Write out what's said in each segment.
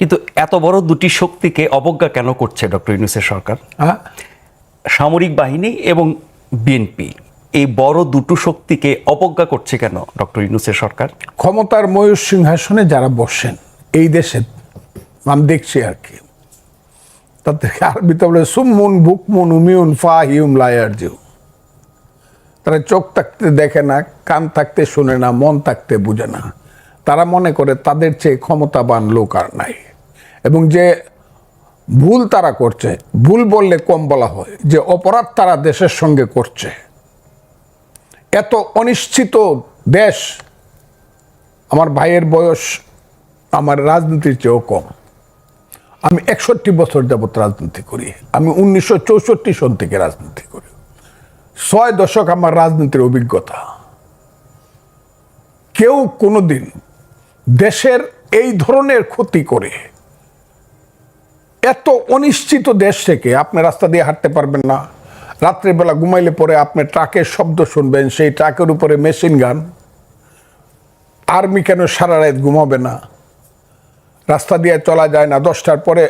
কিন্তু এত বড় দুটি শক্তিকে অবজ্ঞা কেন করছে ডক্টর ইউনুসের সরকার? সামরিক বাহিনী এবং বিএনপি এই বড় দুটো শক্তিকে অবজ্ঞা করছে কেন ডক্টর ইউনুসের সরকার? ক্ষমতার ময়ূর সিংহাসনে যারা বসেন এই দেশে আমি দেখছি আর কি। তাদেরকে আরবিতে বলে সুমুন বুকমুন উমিউন ফাহিউম লায়ার জিউ তারা চোখ থাকতে দেখে না কান থাকতে শুনে না মন থাকতে বুঝে না। তারা মনে করে তাদের চেয়ে ক্ষমতাবান লোক আর নাই। এবং যে ভুল তারা করছে, ভুল বললে কম বলা হয়, যে অপরাধ তারা দেশের সঙ্গে করছে। এত অনিশ্চিত দেশ, আমার ভাইয়ের বয়স, আমার রাজনীতির চেয়েও কম। আমি একষট্টি বছর যাবত রাজনীতি করি, আমি উনিশশো চৌষট্টি সন থেকে রাজনীতি করি। ছয় দশক আমার রাজনীতির অভিজ্ঞতা। কেউ কোনোদিন দেশের এই ধরনের ক্ষতি করে এত অনিশ্চিত দেশ থেকে আপনি রাস্তা দিয়ে হাঁটতে পারবেন না। রাত্রেবেলা ঘুমাইলে পরে আপনি ট্রাকের শব্দ শুনবেন, সেই ট্রাকের উপরে মেশিন গান। আর্মি কেন সারা রাত ঘুমাবে না? রাস্তা দিয়ে চলা যায় না, দশটার পরে,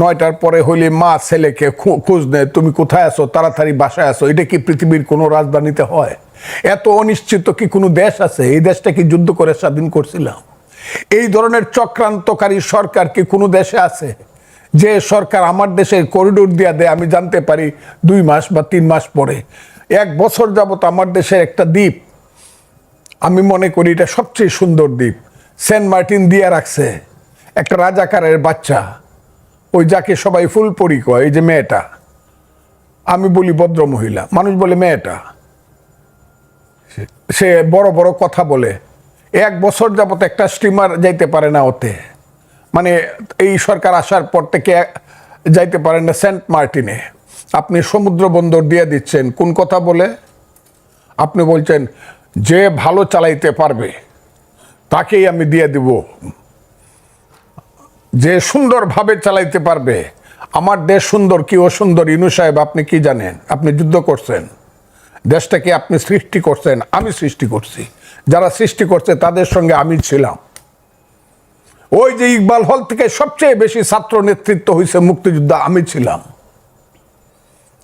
নয়টার পরে হইলে মা ছেলেকে খোঁজ নেয়, তুমি কোথায় আছো? তাড়াতাড়ি বাসায় আসো এটা কি পৃথিবীর কোনো রাজধানীতে হয়? এত অনিশ্চিত কি কোনো দেশ আছে? এই দেশটা কি যুদ্ধ করে স্বাধীন করছিলাম? এই ধরনের চক্রান্তকারী সরকার কি কোনো দেশে আছে? যে সরকার আমার দেশের করিডোর দিয়া দেয়, আমি জানতে পারি দুই মাস বা তিন মাস পরে। এক বছর যাবত আমার দেশের একটা দ্বীপ। আমি মনে করি এটা সবচেয়ে সুন্দর দ্বীপ। সেন্ট মার্টিন দিয়ে রাখছে। একটা রাজাকারের বাচ্চা। ওই যাকে সবাই ফুলপরি কয়, এই যে মেয়েটা। আমি বলি ভদ্র মহিলা। মানুষ বলে মেয়েটা। সে বড় বড় কথা বলে। এক বছর যাবত একটা স্টিমার যাইতে পারে না ওতে। মানে এই সরকার আসার পর থেকে যাইতে পারেন না, সেন্ট মার্টিনে। আপনি সমুদ্র বন্দর দিয়ে দিচ্ছেন, কোন কথা বলে? আপনি বলছেন, যে ভালো চালাইতে পারবে, তাকেই আমি দিয়ে দিব। যে সুন্দরভাবে চালাইতে পারবে, আমার দেশ সুন্দর কি অসুন্দর? ইনু সাহেব, আপনি কি জানেন? আপনি যুদ্ধ করছেন। দেশটাকে আপনি সৃষ্টি করছেন, আমি সৃষ্টি করছি। যারা সৃষ্টি করছে, তাদের সঙ্গে আমি ছিলাম। ওই যে ইকবাল হল থেকে সবচেয়ে বেশি ছাত্র নেতৃত্ব হয়েছে মুক্তিযুদ্ধ আমি ছিলাম।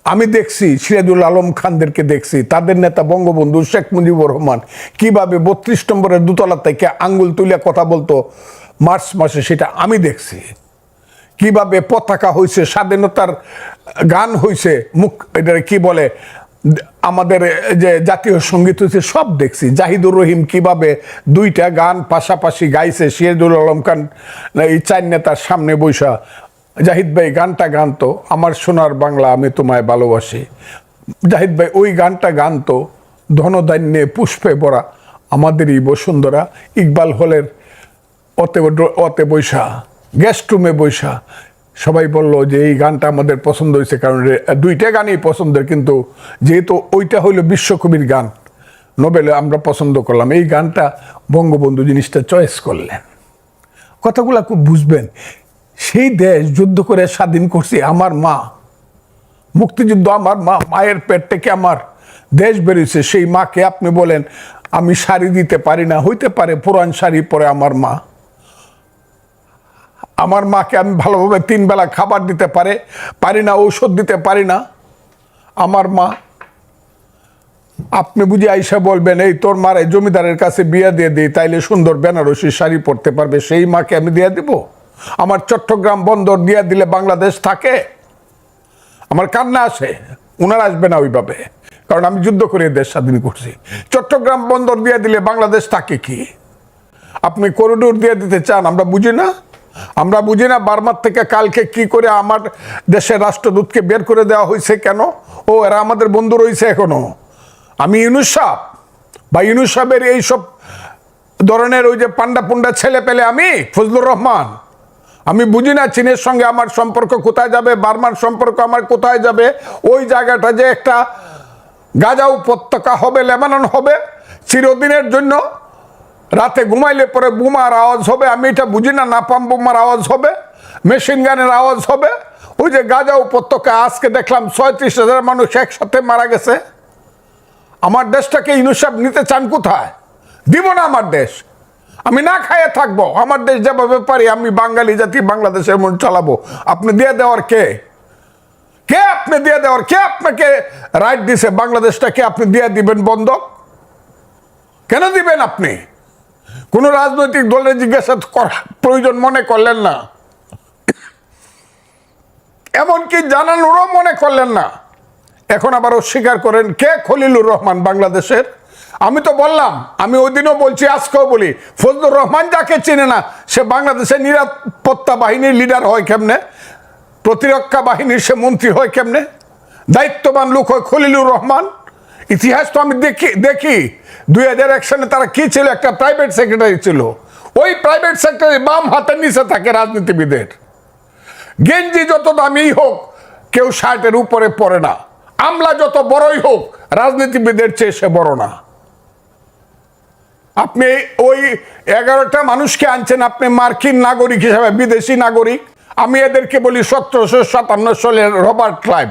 আমি দেখছি, সিরাজুল আলম খানদেরকে দেখছি, তাদের নেতা বঙ্গবন্ধু শেখ মুজিবুর রহমান কীভাবে বত্রিশ নম্বরের দোতলা থেকে আঙ্গুল তুলে কথা বলতো মার্চ মাসে সেটা আমি দেখছি। কীভাবে পতাকা হয়েছে স্বাধীনতার গান হয়েছে মুখ এটা কি বলে? আমাদের যে জাতীয় সংগীত হচ্ছে, সব দেখছি। জাহিদুর রহিম কীভাবে দুইটা গান পাশাপাশি গাইছে, সিরাজুল আলম খান, এই চার নেতার সামনে বৈশা। জাহিদ ভাই, গানটা গানতো আমার সোনার বাংলা আমি তোমায় ভালোবাসি। জাহিদ ভাই, ওই গানটা গানতো ধনধান্যে পুষ্পে ভরা আমাদেরই বসুন্ধরা। ইকবাল হলের অতে অতে বৈশা গেস্ট রুমে বৈশা সবাই বলল যে এই গানটা আমাদের পছন্দ হয়েছে, কারণ দুইটা গানই পছন্দের, কিন্তু যেহেতু ওইটা হইল বিশ্বকবির গান, নোবেলে আমরা পছন্দ করলাম। এই গানটা বঙ্গবন্ধু জিনিসটা চয়েস করলেন। কথাগুলো খুব বুঝবেন। সেই দেশ যুদ্ধ করে স্বাধীন করছে আমার মা। মুক্তিযুদ্ধ আমার মা, মায়ের পেট থেকে আমার দেশ বেরিয়েছে। সেই মাকে আপনি বলেন, আমি শাড়ি দিতে পারি না। হইতে পারে, পুরান শাড়ি পরে আমার মা। আমার মাকে আমি ভালোভাবে তিন বেলা খাবার দিতে পারে, পারি না, ঔষধ দিতে পারি না। আমার মা, আপনি বুঝি আইসা বলবেন, এই তোর মারে জমিদারের কাছে বিয়ে দিয়ে দিই, তাইলে সুন্দর বেনারসি শাড়ি পরতে পারবে, সেই মাকে আমি দিয়ে দিব। আমার চট্টগ্রাম বন্দর দিয়ে দিলে বাংলাদেশ থাকে। আমার কান্না আসে উনার আসবে না ওইভাবে, কারণ আমি যুদ্ধ করে দেশ স্বাধীন করছি। চট্টগ্রাম বন্দর দিয়ে দিলে বাংলাদেশ থাকে কি? আপনি করিডোর দিয়ে দিতে চান, আমরা বুঝি না? আমরা বুঝি না বার্মার থেকে কালকে কি করে আমার দেশের রাষ্ট্রদূতকে বের করে দেওয়া হয়েছে কেন? ও, এরা আমাদের বন্ধু রয়েছে এখনও। আমি ইউনুস বা ইউনুস সাহেবের এইসব ধরনের ওই যে পান্ডা পুন্ডা ছেলে পেলে আমি, ফজলুর রহমান। আমি বুঝি না চীনের সঙ্গে আমার সম্পর্ক কোথায় যাবে, বার্মার সম্পর্ক আমার কোথায় যাবে, ওই জায়গাটা যে একটা গাজা উপত্যকা হবে, লেবানন হবে, চিরদিনের জন্য রাতে ঘুমাইলে পরে বোমার আওয়াজ হবে, আমি এটা বুঝি না নাপাম বোমার আওয়াজ হবে মেশিন গানের আওয়াজ হবে। ওই যে গাজা উপত্যকা আজকে দেখলাম ছয়ত্রিশ হাজার মানুষ একসাথে মারা গেছে। আমার দেশটাকে ইনুসাব নিতে চান কোথায়? দিব না আমার দেশ। আমি না খাইয়ে থাকব, আমার দেশ যেভাবে পারি আমি বাঙালি জাতি, বাংলাদেশের মন চালাবো। আপনি দিয়ে দেওয়ার কে? কে আপনি দিয়ে দেওয়ার? কে আপনাকে রাইট দিছে? বাংলাদেশটাকে আপনি দিয়ে দিবেন বন্ধক? কেন দিবেন আপনি? কোন রাজনৈতিক দলের জিজ্ঞাসা করা প্রয়োজন মনে করলেন না। এমনকি জানানোরও মনে করলেন না। এখন আবার অস্বীকার করেন, কে খলিলুর রহমান বাংলাদেশের? আমি তো বললাম, আমি ওই দিনও বলছি, আজকেও বলি, ফজলুর রহমান যাকে চিনে না, সে বাংলাদেশের নিরাপত্তা বাহিনীর লিডার হয় কেমনে? প্রতিরক্ষা বাহিনীর সে মন্ত্রী হয় কেমনে? দায়িত্ববান লোক হয় খলিলুর রহমান? ইতিহাস তো আমি দেখি দেখি। দুই হাজার এক সালে তারা কি ছিল? একটা প্রাইভেট সেক্রেটারি ছিল। ওই প্রাইভেট সেক্রেটারি বাম হাতের নিচে থাকে রাজনীতিবিদের। গেঞ্জি যত দামি হোক, কেউ শার্টের উপরে পড়ে না। আমলা যত বড়ই হোক, রাজনীতিবিদের চেয়ে সে বড় না। আপনি ওই এগারোটা মানুষকে আনছেন, আপনি মার্কিন নাগরিক হিসাবে, বিদেশি নাগরিক। আমি এদেরকে বলি সতেরোশো সাতান্ন সালের রবার্ট ক্লাইভ।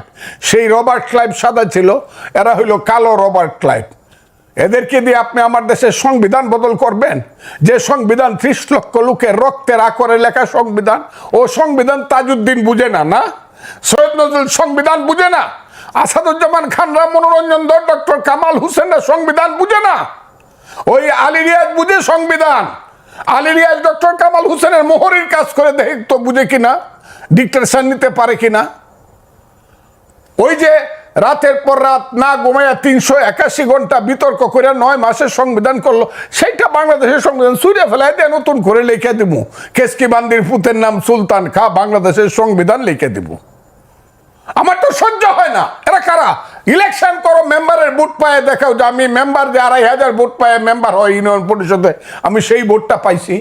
সেই রবার্ট ক্লাইভ সাদা ছিল, এরা হইল কালো রবার্ট ক্লাইভ। এদেরকে দিয়ে আপনি আমার দেশের সংবিধান বদল করবেন? যে সংবিধান ত্রিশ লক্ষ লোকের রক্তের আকরে লেখা সংবিধান, ও সংবিধান তাজউদ্দিন বুঝে না না? সৈয়দ নজরুল সংবিধান বুঝে না? আসাদুজ্জামান খানরা মনোরঞ্জন দর ডক্টর কামাল হুসেনরা সংবিধান বুঝে না? ওই আলী রিয়াজ বুঝে সংবিধান। আলী রিয়াজ ডক্টর কামাল হোসেনের মোহরের কাজ করে দেখে তো বুঝে কিনা ডিক্টেশন নিতে পারে কিনা। ওই যে রাতের পর রাত না ঘুমাইয়া তিনশো একাশি ঘণ্টা বিতর্ক করে নয় মাসের সংবিধান করল, সেইটা বাংলাদেশের সংবিধান সুরে ফেলায় দিয়ে নতুন করে লিখে দিব। কেসকি বান্দির পুতের নাম সুলতান খা, বাংলাদেশের সংবিধান লিখে দিব। আমার তো সহ্য হয় না। এরা কারা? ইলেকশন করো মেম্বারের ভোট পায়ে দেখাও যে আমি মেম্বার যে আড়াই হাজার ভোট পায়ে মেম্বার হয় ইউনিয়ন পরিষদে, আমি সেই ভোটটা পাইছি।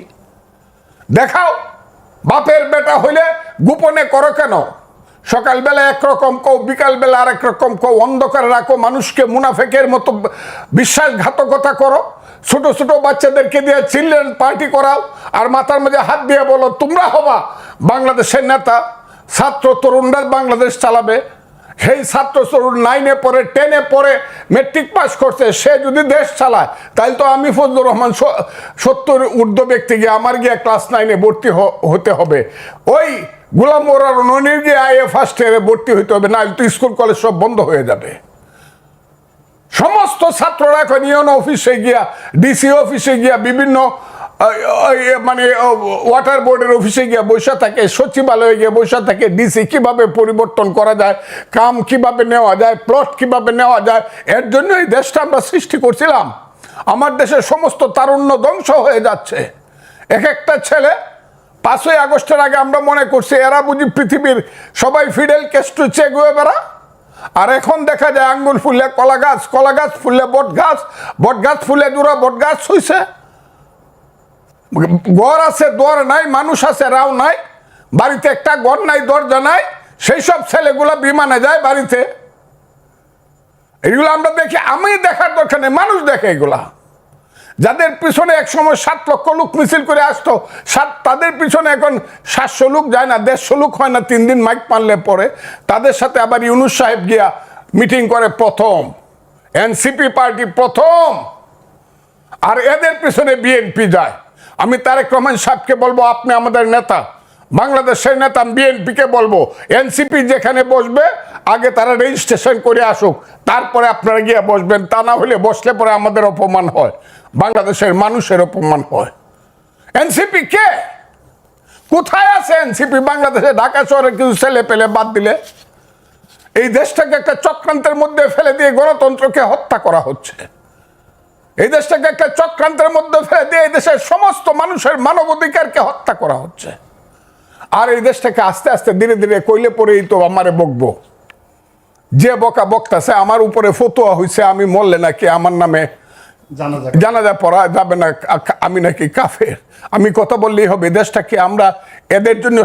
দেখাও, বাপের বেটা হইলে গোপনে করো কেন? সকালবেলা একরকম কও, বিকালবেলা আরেক রকম কও, অন্ধকারে রাখো, মানুষকে মুনাফেকের মতো বিশ্বাসঘাতকতা করো। ছোট ছোট বাচ্চাদেরকে দিয়ে চিলড্রেন পার্টি করাও, আর মাথার মধ্যে হাত দিয়ে বলো, তোমরা হবা বাংলাদেশের নেতা। ছাত্র তরুণরা বাংলাদেশ চালাবে। সেই ছাত্র তরুণ নাইনে পড়ে টেনে পড়ে মেট্রিক পাস করছে। সে যদি দেশ চালায় তাহলে তো আমি ফজলুর রহমান সত্তর ঊর্ধ্ব ব্যক্তি গিয়ে আমার গিয়ে ক্লাস নাইনে ভর্তি হতে হবে। ওই গোলাম মোরার ননির গিয়ে আইএ ফার্স্ট ইয়ারে ভর্তি হইতে হবে না তো স্কুল কলেজ সব বন্ধ হয়ে যাবে। সমস্ত ছাত্ররা এখন ইউনো অফিসে গিয়া ডিসি অফিসে গিয়া বিভিন্ন মানে ওয়াটার বোর্ডের অফিসে গিয়ে বসে থাকে, সচিবালয়ে গিয়ে বসে থাকে ডিসি কীভাবে পরিবর্তন করা যায়, কাম কীভাবে নেওয়া যায় প্লট কীভাবে নেওয়া যায়, এর জন্য এই দেশটা আমরা সৃষ্টি করছিলাম। আমার দেশের সমস্ত তারুণ্য ধ্বংস হয়ে যাচ্ছে। এক একটা ছেলে, পাঁচই আগস্টের আগে আমরা মনে করছি, এরা বুঝি পৃথিবীর সবাই ফিডেল কেস্টু চেক হয়ে বেড়া। আর এখন দেখা যায় আঙ্গুর ফুললে কলা গাছ কলা গাছ ফুললে বট গাছ বট গাছ ফুলে দূরা বট গাছ হইছে। ঘর আছে দর নাই, মানুষ আছে, রাও নাই, বাড়িতে একটা ঘর নাই, দরজা নাই, সেই সব ছেলেগুলা বিমানে যায় বাড়িতে। এগুলো আমরা দেখি, আমি দেখার দরকার নেই, মানুষ দেখে এগুলা। যাদের পিছনে এক সময় সাত লক্ষ লোক মিছিল করে আসতো, সাত, তাদের পিছনে এখন সাতশো লোক যায় না, দেড়শো লোক হয় না, তিন দিন মাইক মারলে পরে। তাদের সাথে আবার ইউনুস সাহেব গিয়া মিটিং করে প্রথম। এনসিপি পার্টি প্রথম। আর এদের পিছনে বিএনপি যায়। আমি তারেক রহমান সাহেবকে বলব, আপনি আমাদের নেতা। বাংলাদেশের নেতা বিএনপিকে বলব, এনসিপি যেখানে বসবে, আগে তারা রেজিস্ট্রেশন করে আসুক, তারপরে আপনারা গিয়ে বসবেন, তা না হলে বসলে পরে আমাদের অপমান হয়, বাংলাদেশের মানুষের অপমান হয়। এনসিপি কে? কোথায় আছে এনসিপি? বাংলাদেশে ঢাকা শহরে কিছু ছেলে পেলে বাদ দিলে? এই দেশটাকে একটা চক্রান্তের মধ্যে ফেলে দিয়ে গণতন্ত্রকে হত্যা করা হচ্ছে। এই দেশটাকে একটা চক্রান্তের মধ্যে ফেলে দিয়ে এই দেশের সমস্ত মানুষের মানবাধিকারকে হত্যা করা হচ্ছে। আর এই দেশটাকে আস্তে আস্তে ধীরে ধীরে কইলে পরেই তো আমারে বকবো। যে বকা বক্তাছে আমার উপরে ফতোয়া হয়েছে আমি মরলে নাকি আমার নামে জানাজা পড়া যাবে না আমি নাকি কাফের। আমি কথা বললেই হবে দেশটাকে আমরা এদের জন্য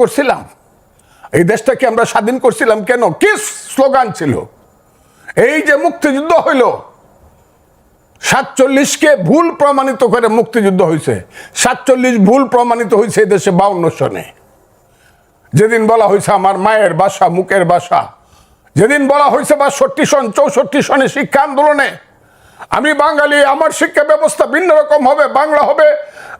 করছিলাম। এই দেশটাকে আমরা স্বাধীন করছিলাম কেন? কি স্লোগান ছিল? এই যে মুক্তিযুদ্ধ হইল সাতচল্লিশকে ভুল প্রমাণিত করে মুক্তিযুদ্ধ হয়েছে সাতচল্লিশ ভুল প্রমাণিত হয়েছে দেশে বাউন্ন সনে। যেদিন বলা হয়েছে আমার মায়ের বাসা, মুখের বাসা। যেদিন বলা হয়েছে বাষট্টি সন, চৌষট্টি সনে শিক্ষা আন্দোলনে। আমি বাঙালি, আমার শিক্ষা ব্যবস্থা ভিন্ন রকম হবে, বাংলা হবে।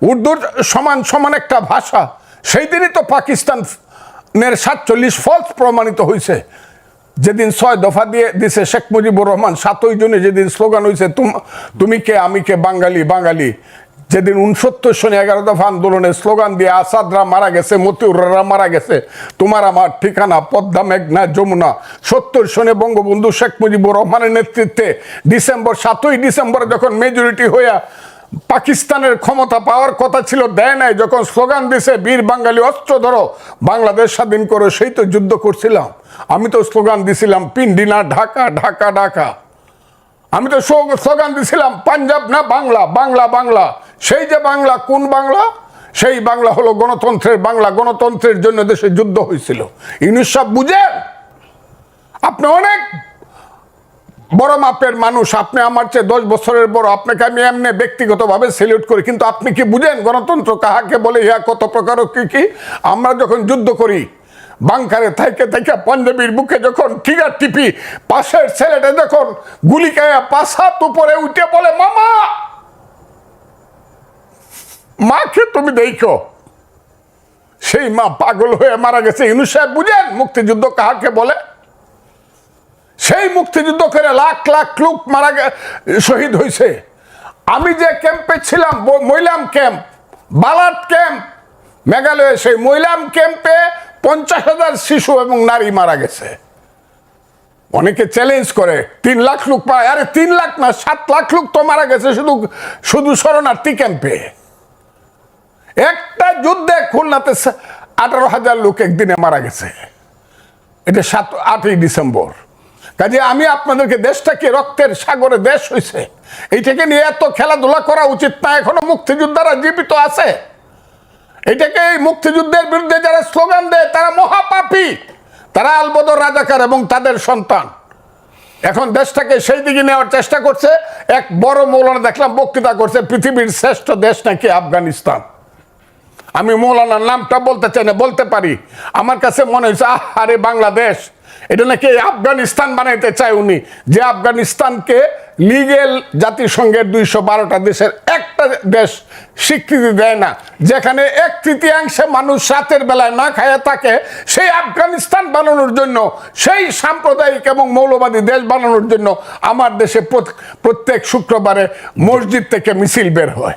উর্দুর সমান সমান একটা ভাষা। সেই দিনই তো পাকিস্তানের সাতচল্লিশ ফলস প্রমাণিত হয়েছে যেদিন ছয় দফা দিয়ে দিছে শেখ মুজিবুর রহমান, সাতই জনে যেদিন স্লোগান হয়েছে তুম- কে? আমি কে? বাঙালি বাঙালি। যেদিন উনসত্তর সনে এগারো দফা আন্দোলনের স্লোগান দিয়ে আসাদরা মারা গেছে, মতিউররা মারা গেছে, তোমার আমার ঠিকানা, পদ্মা, মেঘনা, যমুনা। সত্তর সনে বঙ্গবন্ধু শেখ মুজিবুর রহমানের নেতৃত্বে ডিসেম্বর, সাতই ডিসেম্বর যখন মেজরিটি হইয়া পাকিস্তানের ক্ষমতা পাওয়ার কথা ছিল, দেয় নাই। যখন স্লোগান দিছে, বীর বাঙালি অস্ত্র ধরো, বাংলাদেশ স্বাধীন করো, সেই তো যুদ্ধ করছিলাম। আমি তো স্লোগান দিছিলাম পিন্ডিনা ঢাকা ঢাকা ঢাকা। আমি তো স্লোগান দিছিলাম, পাঞ্জাব না, বাংলা বাংলা বাংলা। সেই যে বাংলা, কোন বাংলা? সেই বাংলা হলো গণতন্ত্রের বাংলা। গণতন্ত্রের জন্য দেশে যুদ্ধ হয়েছিল। সাহেব বুঝেন? আপনি অনেক বড় মাপের মানুষ, আপনি আমার চেয়ে দশ বছরের বড়, আপনাকে আমি এমনি ব্যক্তিগতভাবে সেলিউট করি, কিন্তু আপনি কি বুঝেন গণতন্ত্র কাহাকে বলে, ইহা কত প্রকার কি কি? আমরা যখন যুদ্ধ করি, বাংকারে থাইকে থাইকে পাঞ্জাবির বুকে যখন ঠিকার টিপি, পাশের ছেলেটা যখন গুলি খায়া পাঁচ হাত উপরে উঠে বলে, মামা, মাকে তুমি দেখো। সেই মা পাগল হয়ে মারা গেছে। ইনু সাহেব বুঝেন মুক্তিযুদ্ধ কাহাকে বলে? সেই মুক্তিযুদ্ধ করে লাখ লাখ লোক মারা শহীদ হয়েছে আমি যে ক্যাম্পে ছিলাম মৈলাম ক্যাম্প বালাট ক্যাম্প, মেঘালয়ে সেই মৈলাম ক্যাম্পে পঞ্চাশ হাজার শিশু এবং নারী মারা গেছে। অনেকে চ্যালেঞ্জ করে, তিন লাখ লোক পায় আরে তিন লাখ না, সাত লাখ লোক তো মারা গেছে শুধু শুধু শরণার্থী ক্যাম্পে। একটা যুদ্ধে খুলনাতে আঠারো হাজার লোক একদিনে মারা গেছে। এটা সাত, আটই ডিসেম্বর। কাজে আমি আপনাদেরকে দেশটাকে রক্তের সাগরে দেশ হয়েছে এইটাকে নিয়ে এত খেলাধুলা করা উচিত না, এখনও মুক্তিযোদ্ধারা জীবিত আছে। এটাকে এই মুক্তিযুদ্ধের বিরুদ্ধে যারা স্লোগান দেয়, তারা মহাপাপী। তারা আলবদর রাজাকার এবং তাদের সন্তান। এখন দেশটাকে সেই দিকে নেওয়ার চেষ্টা করছে। এক বড় মৌলানা দেখলাম বক্তৃতা করছে, পৃথিবীর শ্রেষ্ঠ দেশ নাকি আফগানিস্তান। আমি মৌলানার নামটা বলতে চাই না, বলতে পারি। আমার কাছে মনে হয়েছে আহ আরে বাংলাদেশ। এটা নাকি আফগানিস্তান বানাইতে চায় উনি? যে আফগানিস্তানকে লিগেল জাতিসংঘের দুইশো বারোটা দেশের একটা দেশ স্বীকৃতি দেয় না, যেখানে এক তৃতীয়াংশে মানুষ রাতের বেলায় না খায় থাকে, সেই আফগানিস্তান বানানোর জন্য, সেই সাম্প্রদায়িক এবং মৌলবাদী দেশ বানানোর জন্য আমার দেশে প্রত- প্রত্যেক শুক্রবারে মসজিদ থেকে মিছিল বের হয়।